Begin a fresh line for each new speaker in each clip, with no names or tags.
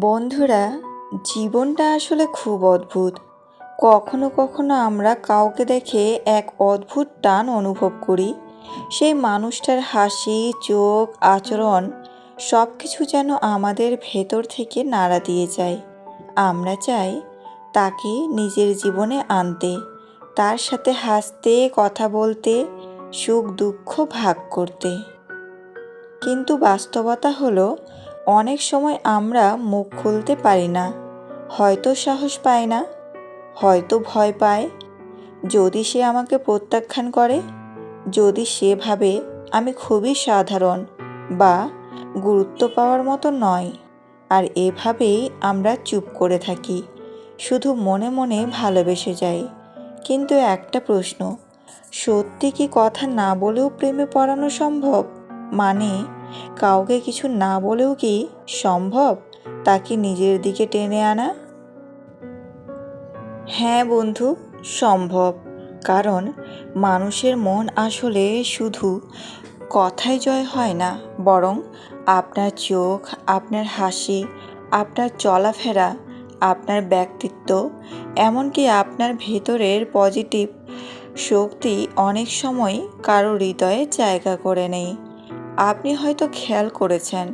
বন্ধুরা, জীবনটা আসলে খুব অদ্ভুত। কখনো কখনো আমরা কাউকে দেখে এক অদ্ভুত টান অনুভব করি। সেই মানুষটার হাসি, চোখ, আচরণ সব কিছু যেন আমাদের ভেতর থেকে নাড়া দিয়ে যায়। আমরা চাই তাকে নিজের জীবনে আনতে, তার সাথে হাসতে, কথা বলতে সুখ দুঃখ ভাগ করতে। কিন্তু বাস্তবতা হলো অনেক সময় আমরা মুখ খুলতে পারি না। হয়তো সাহস পায় না, হয়তো ভয় পায়। যদি সে আমাকে প্রত্যাখ্যান করে, যদি সে ভাবে আমি খুবই সাধারণ বা গুরুত্ব পাওয়ার মতো নয়, আর এভাবেই আমরা চুপ করে থাকি, শুধু মনে মনে ভালোবেসে যাই। কিন্তু একটা প্রশ্ন, সত্যি কি কথা না বলেও প্রেমে পড়ানো সম্ভব? মানে কাউকে কিছু না বলেও কি সম্ভব তাকে নিজের দিকে টেনে আনা? হ্যাঁ বন্ধু, সম্ভব। কারণ মানুষের মন আসলে শুধু কথায় জয় হয় না, বরং আপনার চোখ, আপনার হাসি, আপনার চলাফেরা, আপনার ব্যক্তিত্ব, এমনকি আপনার ভেতরের পজিটিভ শক্তি অনেক সময় কারও হৃদয়ে জায়গা করে নেই আপনি হয়তো খেয়াল করেছেন,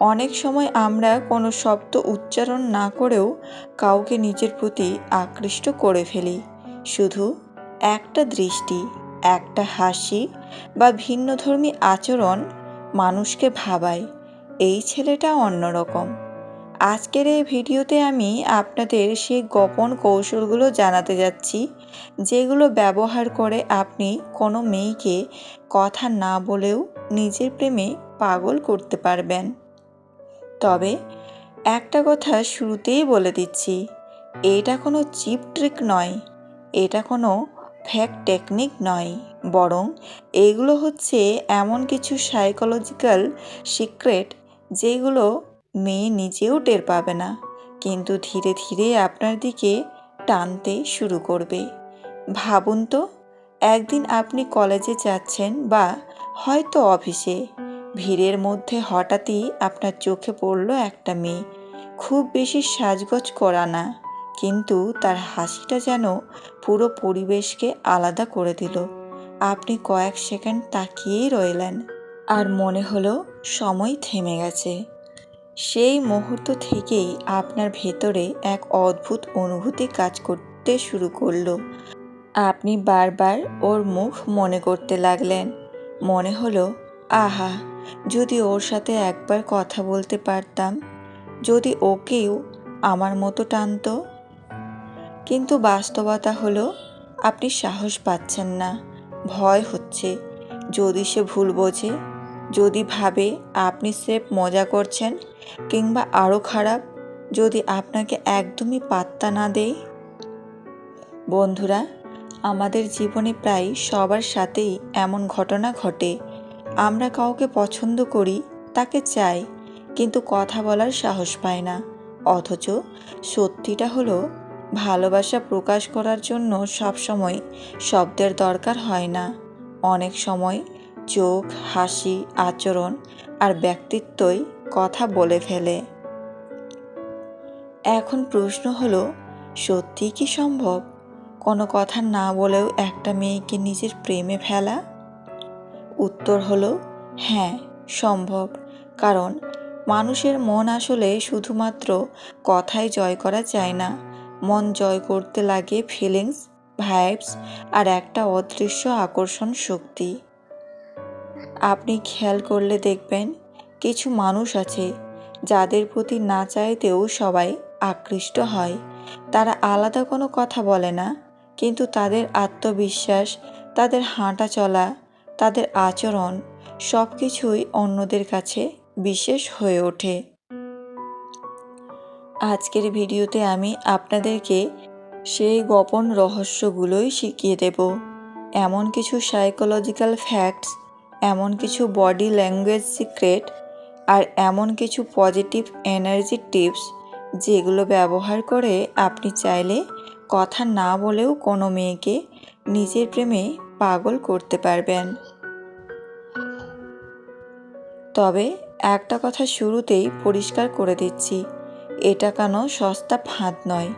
অনেক সময় আমরা কোনো শব্দ উচ্চারণ না করেও কাউকে নিজের প্রতি আকৃষ্ট করে ফেলি। শুধু একটা দৃষ্টি, একটা হাসি বা ভিন্নধর্মী আচরণ মানুষকে ভাবায়, এই ছেলেটা অন্যরকম। আজকের এই ভিডিওতে আমি আপনাদের সেই গোপন কৌশলগুলো জানাতে যাচ্ছি। যেগুলো ব্যবহার করে আপনি কোনো মেয়েকে কথা না বলেও নিজের প্রেমে পাগল করতে পারবেন। তবে একটা কথা শুরুতেই বলে দিচ্ছি, এটা কোনো চিপ ট্রিক নয়, এটা কোনো ফ্যাক টেকনিক নয়, বরং এগুলো হচ্ছে এমন কিছু সাইকোলজিক্যাল সিক্রেট যেগুলো মেয়ে নিজেও টের পাবে না। কিন্তু ধীরে ধীরে আপনার দিকে টানতে শুরু করবে। ভাবুন তো, একদিন আপনি কলেজে যাচ্ছেন বা হয়তো অফিসে, ভিড়ের মধ্যে হঠাৎই আপনার চোখে পড়ল একটা মেয়ে। খুব বেশি সাজগোজ করা না, কিন্তু তার হাসিটা যেন পুরো পরিবেশকে আলাদা করে দিল। আপনি কয়েক সেকেন্ড তাকিয়েই রইলেন, আর মনে হলো সময় থেমে গেছে। সেই মুহূর্ত থেকেই আপনার ভেতরে এক অদ্ভুত অনুভূতি কাজ করতে শুরু করল। আপনি বারবার ওর মুখ মনে করতে লাগলেন। মনে হলো, আহা, যদি ওর সাথে একবার কথা বলতে পারতাম, যদি ওকেও আমার মতো টানতো? কিন্তু বাস্তবতা হলো, আপনি সাহস পাচ্ছেন না। ভয় হচ্ছে। যদি সে ভুল বোঝে যদি ভাবে আপনি স্রেফ মজা করছেন কিংবা আরও খারাপ, যদি আপনাকে একদমই পাত্তা না দেয়? বন্ধুরা, আমাদের জীবনে প্রায় সবার সাথেই এমন ঘটনা ঘটে। আমরা কাউকে পছন্দ করি, তাকে চাই, কিন্তু কথা বলার সাহস পায় না। অথচ সত্যিটা হলো, ভালোবাসা প্রকাশ করার জন্য সবসময় শব্দের দরকার হয় না। অনেক সময় চোখ, হাসি, আচরণ আর ব্যক্তিত্বই কথা বলে ফেলে। এখন প্রশ্ন হলো, সত্যি কি সম্ভব? কোনো কথা না বলেও একটা মেয়েকে নিজের প্রেমে ফেলা? উত্তর হলো হ্যাঁ সম্ভব। কারণ মানুষের মন আসলে শুধুমাত্র কথায় জয় করা যায় না। মন জয় করতে লাগে ফিলিংস ভাইবস আর একটা অদৃশ্য আকর্ষণ শক্তি। আপনি খেয়াল করলে দেখবেন কিছু মানুষ আছে যাদের প্রতি না চাইতেও সবাই আকৃষ্ট হয়। তারা আলাদা কোনো কথা বলে না, কিন্তু তাদের আত্মবিশ্বাস, তাদের হাঁটা চলা, তাদের আচরণ সব কিছুই অন্যদের কাছে বিশেষ হয়ে ওঠে। আজকের ভিডিওতে আমি আপনাদেরকে সেই গোপন রহস্যগুলোই শিখিয়ে দেব। এমন কিছু সাইকোলজিক্যাল ফ্যাক্টস এমন কিছু বডি ল্যাঙ্গুয়েজ সিক্রেট আর এমন কিছু পজিটিভ এনার্জি টিপস যেগুলো ব্যবহার করে আপনি চাইলে কথা না বলেও কোনো মেয়েকে নিজের প্রেমে পাগল করতে পারবেন। তবে একটা কথা শুরুতেই পরিষ্কার করে দিচ্ছি, এটা কেন সস্তা ফাঁদ নয়,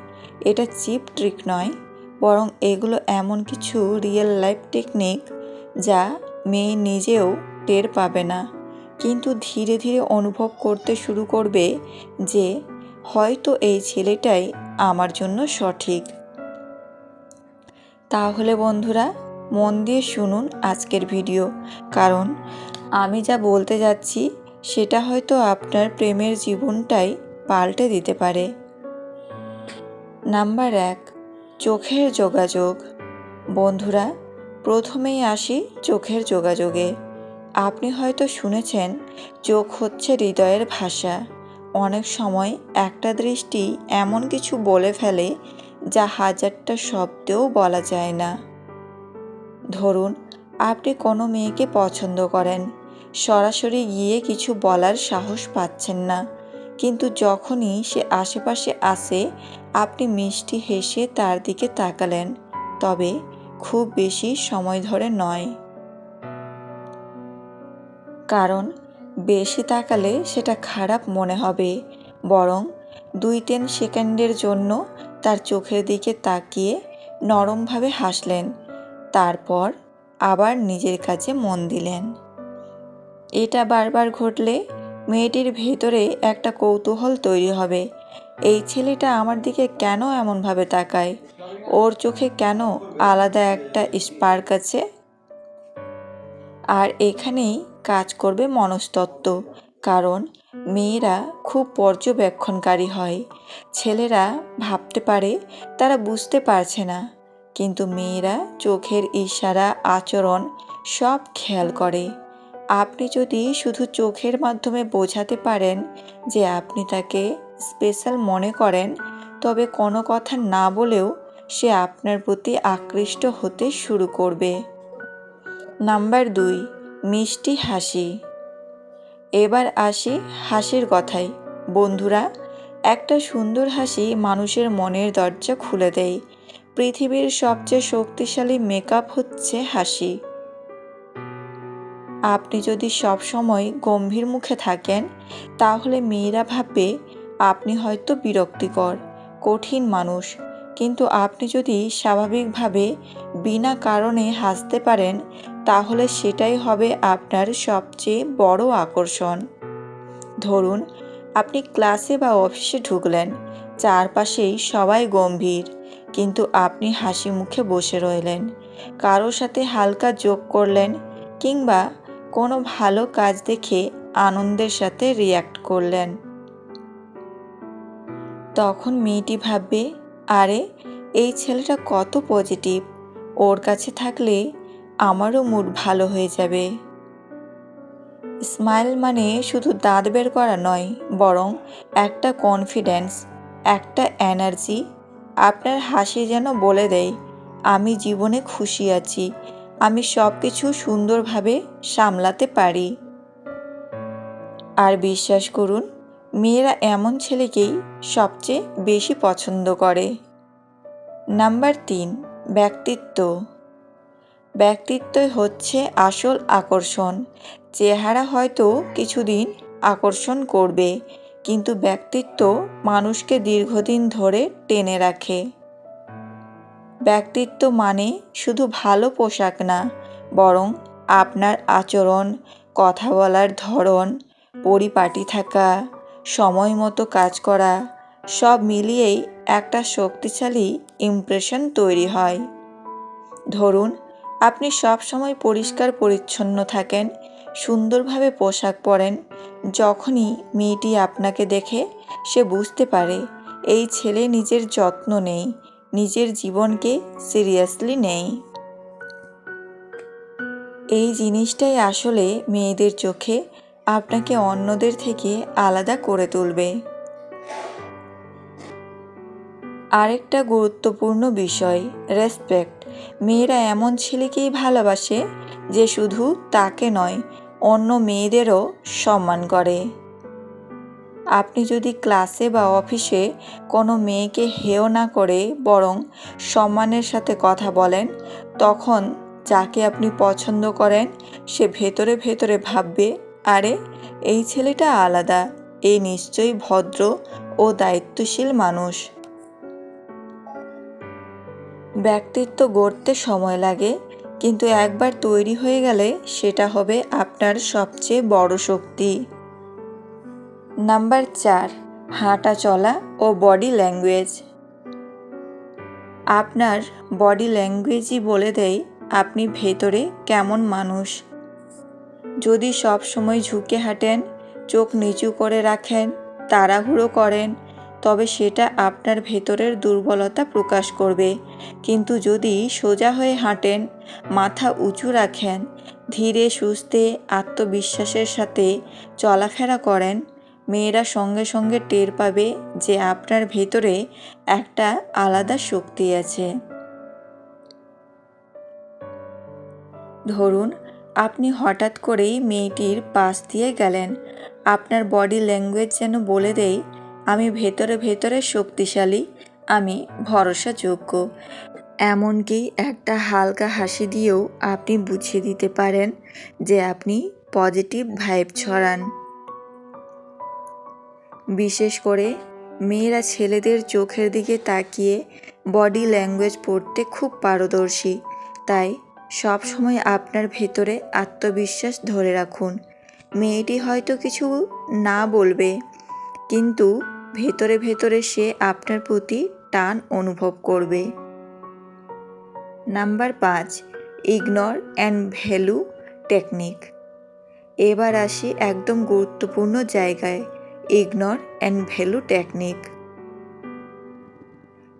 এটা চিপ ট্রিক নয়, বরং এগুলো এমন কিছু রিয়েল লাইফ টেকনিক যা মেয়ে নিজেও টের পাবে না। কিন্তু ধীরে ধীরে অনুভব করতে শুরু করবে যে, হয়তো এই ছেলেটাই আমার জন্য সঠিক। তাহলে বন্ধুরা, মন দিয়ে শুনুন আজকের ভিডিও। কারণ আমি যা বলতে যাচ্ছি, সেটা হয়তো আপনার প্রেমের জীবনটাই পাল্টে দিতে পারে। নাম্বার এক, চোখের যোগাযোগ। বন্ধুরা প্রথমেই আসি চোখের যোগাযোগে। আপনি হয়তো শুনেছেন, চোখ হচ্ছে হৃদয়ের ভাষা। অনেক সময় একটা দৃষ্টি এমন কিছু বলে ফেলে যা হাজারটা শব্দেও বলা যায় না। ধরুন, আপনি কোনো মেয়েকে পছন্দ করেন। সরাসরি গিয়ে কিছু বলার সাহস পাচ্ছেন না। কিন্তু যখনই সে আশেপাশে আসে, আপনি মিষ্টি হেসে তার দিকে তাকালেন। তবে খুব বেশি সময় ধরে নয়। কারণ বেশি তাকালে সেটা খারাপ মনে হবে, বরং দুই তিন সেকেন্ডের জন্য তার চোখের দিকে তাকিয়ে নরমভাবে হাসলেন, তারপর আবার নিজের কাছে মন দিলেন। এটা বারবার ঘটলে মেয়েটির ভেতরে একটা কৌতূহল তৈরি হবে, এই ছেলেটা আমার দিকে কেন এমনভাবে তাকায়? ওর চোখে কেন আলাদা একটা স্পার্ক আছে? আর এখানেই কাজ করবে মনস্তত্ত্ব, কারণ মেয়েরা খুব পর্যবেক্ষণকারী হয়। ছেলেরা ভাবতে পারে, তারা বুঝতে পারছে না। কিন্তু মেয়েরা চোখের ইশারা, আচরণ সব খেয়াল করে। আপনি যদি শুধু চোখের মাধ্যমে বোঝাতে পারেন যে আপনি তাকে স্পেশাল মনে করেন, তবে কোনো কথা না বলেও সে আপনার প্রতি আকৃষ্ট হতে শুরু করবে। নাম্বার দুই, মিষ্টি হাসি। এবার আসি হাসির কথায়। বন্ধুরা, একটা সুন্দর হাসি মানুষের মনের দরজা খুলে দেয়। পৃথিবীর সবচেয়ে শক্তিশালী মেকআপ হচ্ছে হাসি। আপনি যদি সব সময় গম্ভীর মুখে থাকেন, তাহলে মেয়েরা ভাববে, আপনি হয়তো বিরক্তিকর, কঠিন মানুষ। কিন্তু আপনি যদি স্বাভাবিকভাবে বিনা কারণে হাসতে পারেন, তাহলে সেটাই হবে আপনার সবচেয়ে বড় আকর্ষণ। ধরুন, আপনি ক্লাসে বা অফিসে ঢুকলেন, চারপাশেই সবাই গম্ভীর, কিন্তু আপনি হাসি মুখে বসে রইলেন। কারও সাথে হালকা যোগ করলেন, কিংবা কোনো ভালো কাজ দেখে আনন্দের সাথে রিয়্যাক্ট করলেন। তখন মেয়েটি ভাববে আরে, এই ছেলেটা কত পজিটিভ ওর কাছে থাকলে আমারও মুড ভালো হয়ে যাবে। স্মাইল মানে শুধু দাঁত বের করা নয়, বরং একটা কনফিডেন্স একটা এনার্জি আপনার হাসি যেন বলে দেয়, আমি জীবনে খুশি আছি, আমি সব কিছু সুন্দরভাবে সামলাতে পারি। আর বিশ্বাস করুন মেয়েরা এমন ছেলেকেই সবচেয়ে বেশি পছন্দ করে। নাম্বার তিন, ব্যক্তিত্ব। ব্যক্তিত্বই হচ্ছে আসল আকর্ষণ। চেহারা হয়তো কিছুদিন আকর্ষণ করবে, কিন্তু ব্যক্তিত্ব মানুষকে দীর্ঘদিন ধরে টেনে রাখে। ব্যক্তিত্ব মানে শুধু ভালো পোশাক না, বরং আপনার আচরণ, কথা বলার ধরন, পরিপাটি থাকা সময় মতো কাজ করা, সব মিলিয়েই একটা শক্তিশালী ইমপ্রেশন তৈরি হয়। ধরুন, আপনি সব সময় পরিষ্কার পরিচ্ছন্ন থাকেন, সুন্দরভাবে পোশাক পরেন, যখনই মেয়েটি আপনাকে দেখে সে বুঝতে পারে, এই ছেলে নিজের যত্ন নেই, নিজের জীবনকে সিরিয়াসলি নেই। এই জিনিসটাই আসলে মেয়েদের চোখে আপনাকে অন্যদের থেকে আলাদা করে তুলবে। আরেকটা গুরুত্বপূর্ণ বিষয় রেসপেক্ট মেয়েরা এমন ছেলেকেই ভালোবাসে যে শুধু তাকে নয়, অন্য মেয়েদেরও সম্মান করে। আপনি যদি ক্লাসে বা অফিসে কোনো মেয়েকে হেয় না করে বরং সম্মানের সাথে কথা বলেন, তখন যাকে আপনি পছন্দ করেন, সে ভেতরে ভেতরে ভাববে আরে, এই ছেলেটা আলাদা। এই নিশ্চয়ই ভদ্র ও দায়িত্বশীল মানুষ। ব্যক্তিত্ব গড়তে সময় লাগে, কিন্তু একবার তৈরি হয়ে গেলে সেটা হবে আপনার সবচেয়ে বড় শক্তি। নাম্বার চার, হাঁটা চলা ও বডি ল্যাঙ্গুয়েজ। আপনার বডি ল্যাঙ্গুয়েজই বলে দেয় আপনি ভেতরে কেমন মানুষ। যদি সব সময় ঝুঁকে হাঁটেন, চোখ নিচু করে রাখেন, তাড়াহুড়ো করেন, তবে সেটা আপনার ভেতরের দুর্বলতা প্রকাশ করবে। কিন্তু যদি সোজা হয়ে হাঁটেন, মাথা উঁচু রাখেন, ধীরে সুস্থে আত্মবিশ্বাসের সাথে চলাফেরা করেন, মেয়েরা সঙ্গে সঙ্গে টের পাবে যে আপনার ভেতরে একটা আলাদা শক্তি আছে। ধরুন আপনি হঠাৎ করেই মেয়েটির পাশ দিয়ে গেলেন। আপনার বডি ল্যাঙ্গুয়েজ যেন বলে দেয় আমি ভেতরে ভেতরে শক্তিশালী, আমি ভরসাযোগ্য। এমনকি একটা হালকা হাসি দিয়েও আপনি বুঝিয়ে দিতে পারেন যে আপনি পজিটিভ ভাইব ছড়ান। বিশেষ করে মেয়েরা ছেলেদের চোখের দিকে তাকিয়ে বডি ল্যাঙ্গুয়েজ পড়তে খুব পারদর্শী, তাই সব সময় আপনার ভেতরে আত্মবিশ্বাস ধরে রাখুন। মেয়েটি হয়তো কিছু না বলবে, কিন্তু ভেতরে ভেতরে সে আপনার প্রতি টান অনুভব করবে। নাম্বার পাঁচ, ইগনোর অ্যান্ড ভ্যালু টেকনিক। এবার আসি একদম গুরুত্বপূর্ণ জায়গায়, ইগনোর অ্যান্ড ভ্যালু টেকনিক।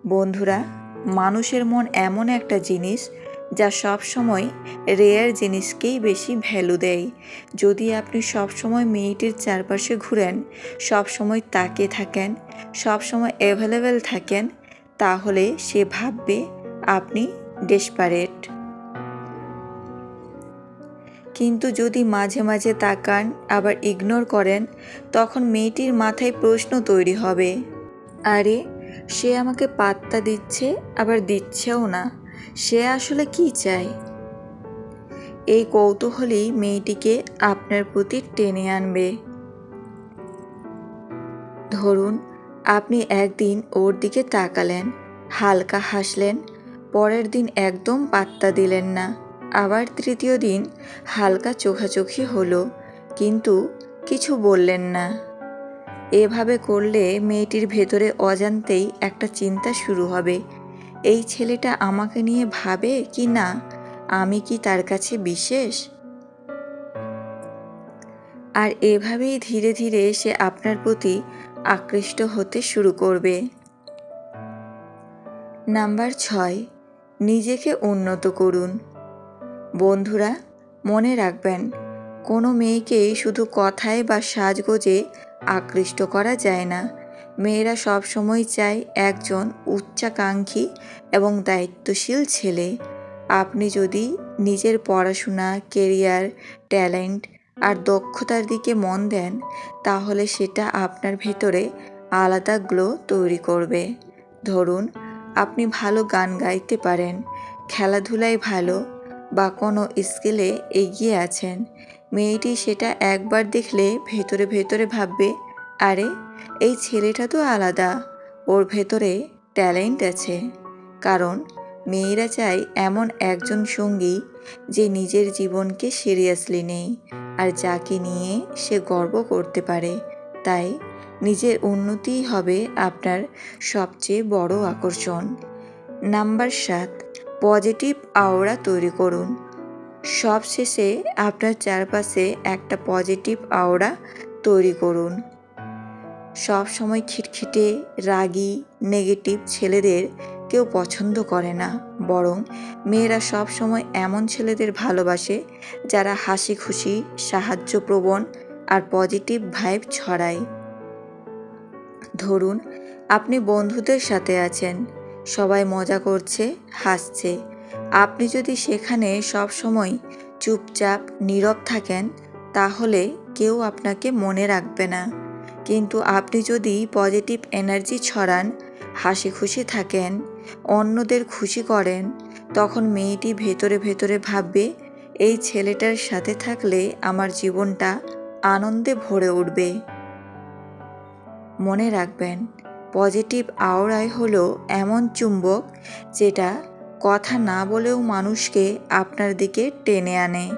বন্ধুরা, মানুষের মন এমন একটা জিনিস যা সব সময় রেয়ার জিনিসকেই বেশি ভ্যালু দেয়। যদি আপনি সব সময় মেয়েটির চারপাশে ঘুরেন সব সময় তাকে থাকেন সব সময় অ্যাভেলেবেল থাকেন, তাহলে সে ভাববে আপনি ডেসপারেট কিন্তু যদি মাঝে মাঝে তাকান, আবার ইগনোর করেন, তখন মেয়েটির মাথায় প্রশ্ন তৈরি হবে। আরে, সে আমাকে পাত্তা দিচ্ছে, আবার দিচ্ছেও না। সে আসলে কি চায়? এই কৌতূহলই মেয়েটিকে আপনার প্রতি টেনে আনবে। ধরুন, আপনি একদিন ওর দিকে তাকালেন, হালকা হাসলেন, পরের দিন একদম পাত্তা দিলেন না। আবার তৃতীয় দিন হালকা চোখাচোখি হলো, কিন্তু কিছু বললেন না। এভাবে করলে মেয়েটির ভেতরে অজান্তেই একটা চিন্তা শুরু হবে। এই ছেলেটা আমাকে নিয়ে ভাবে কি না? আমি কি তার কাছে বিশেষ? আর এভাবেই ধীরে ধীরে সে আপনার প্রতি আকৃষ্ট হতে শুরু করবে। নাম্বার ছয়, নিজেকে উন্নত করুন। বন্ধুরা, মনে রাখবেন, কোনো মেয়েকেই শুধু কথায় বা সাজগোজে আকৃষ্ট করা যায় না। মেয়েরা সবসময় চায় একজন উচ্চাকাঙ্ক্ষী এবং দায়িত্বশীল ছেলে। আপনি যদি নিজের পড়াশোনা কেরিয়ার ট্যালেন্ট আর দক্ষতার দিকে মন দেন, তাহলে সেটা আপনার ভেতরে আলাদা গ্লো তৈরি করবে। ধরুন, আপনি ভালো গান গাইতে পারেন, খেলাধুলায় ভালো বা কোনো স্কিলে এগিয়ে আছেন। মেয়েটি সেটা একবার দেখলে ভেতরে ভেতরে ভাববে, আরে এই ছেলেটা তো আলাদা। ওর ভেতরে ট্যালেন্ট আছে। কারণ মেয়েরা চায় এমন একজন সঙ্গী যে নিজের জীবনকে সিরিয়াসলি নেই আর যাকে নিয়ে সে গর্ব করতে পারে। তাই নিজের উন্নতিই হবে আপনার সবচেয়ে বড় আকর্ষণ। নাম্বার সাত, পজিটিভ আওড়া তৈরি করুন। সবশেষে আপনার চারপাশে একটা পজিটিভ আওড়া তৈরি করুন। সব সময় খিটখিটে, রাগী নেগেটিভ ছেলেদের কেউ পছন্দ করে না। বরং মেয়েরা সব সময় এমন ছেলেদের ভালোবাসে যারা হাসি খুশি সাহায্যপ্রবণ আর পজিটিভ ভাইব ছড়ায়। ধরুন, আপনি বন্ধুদের সাথে আছেন, সবাই মজা করছে, হাসছে। আপনি যদি সেখানে সব সময় চুপচাপ, নীরব থাকেন, তাহলে কেউ আপনাকে মনে রাখবে না। কিন্তু আপনি যদি পজিটিভ এনার্জি ছড়ান হাসি খুশি থাকেন, অন্যদের খুশি করেন, তখন মেয়েটি ভেতরে ভেতরে ভাববে, এই ছেলেটার সাথে থাকলে আমার জীবনটা আনন্দে ভরে উঠবে। মনে রাখবেন, পজিটিভ আওড়াই হলো এমন চুম্বক যেটা কথা না বলেও মানুষকে আপনার দিকে টেনে আনে।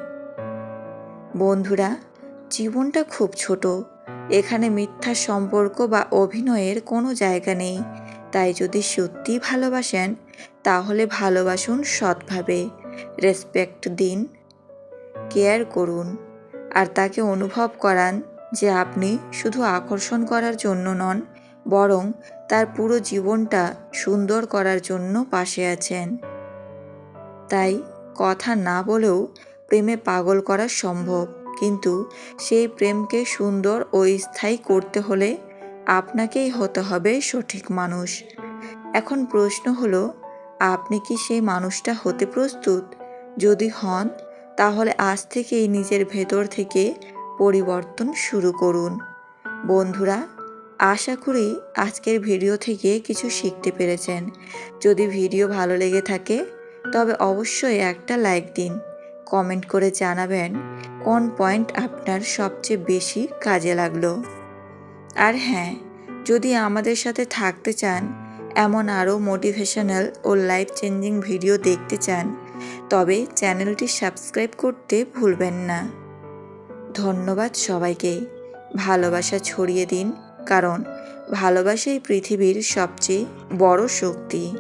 বন্ধুরা, জীবনটা খুব ছোট। এখানে মিথ্যা সম্পর্ক বা অভিনয়ের কোনো জায়গা নেই। তাই যদি সত্যি ভালোবাসেন, তাহলে ভালোবাসুন সৎভাবে। রেসপেক্ট দিন, কেয়ার করুন। আর তাকে অনুভব করান যে আপনি শুধু আকর্ষণ করার জন্য নন, বরং তার পুরো জীবনটা সুন্দর করার জন্য পাশে আছেন। তাই কথা না বলেও প্রেমে পাগল করা সম্ভব। কিন্তু সেই প্রেমকে সুন্দর ও স্থায়ী করতে হলে আপনাকেই হতে হবে সঠিক মানুষ। এখন প্রশ্ন হলো, আপনি কি সেই মানুষটা হতে প্রস্তুত? যদি হন, তাহলে আজ থেকেই নিজের ভেতর থেকে পরিবর্তন শুরু করুন। বন্ধুরা, আশা করি আজকের ভিডিও থেকে কিছু শিখতে পেরেছেন। যদি ভিডিও ভালো লেগে থাকে, তবে অবশ্যই একটা লাইক দিন। কমেন্ট করে জানাবেন কোন পয়েন্ট আপনার সবচেয়ে বেশি কাজে লাগল। আর হ্যাঁ যদি আমাদের সাথে থাকতে চান, এমন আরও মোটিভেশনাল ও লাইফ চেঞ্জিং ভিডিও দেখতে চান, তবে চ্যানেলটি সাবস্ক্রাইব করতে ভুলবেন না। ধন্যবাদ সবাইকে। ভালোবাসা ছড়িয়ে দিন, কারণ ভালোবাসাই পৃথিবীর সবচেয়ে বড় শক্তি।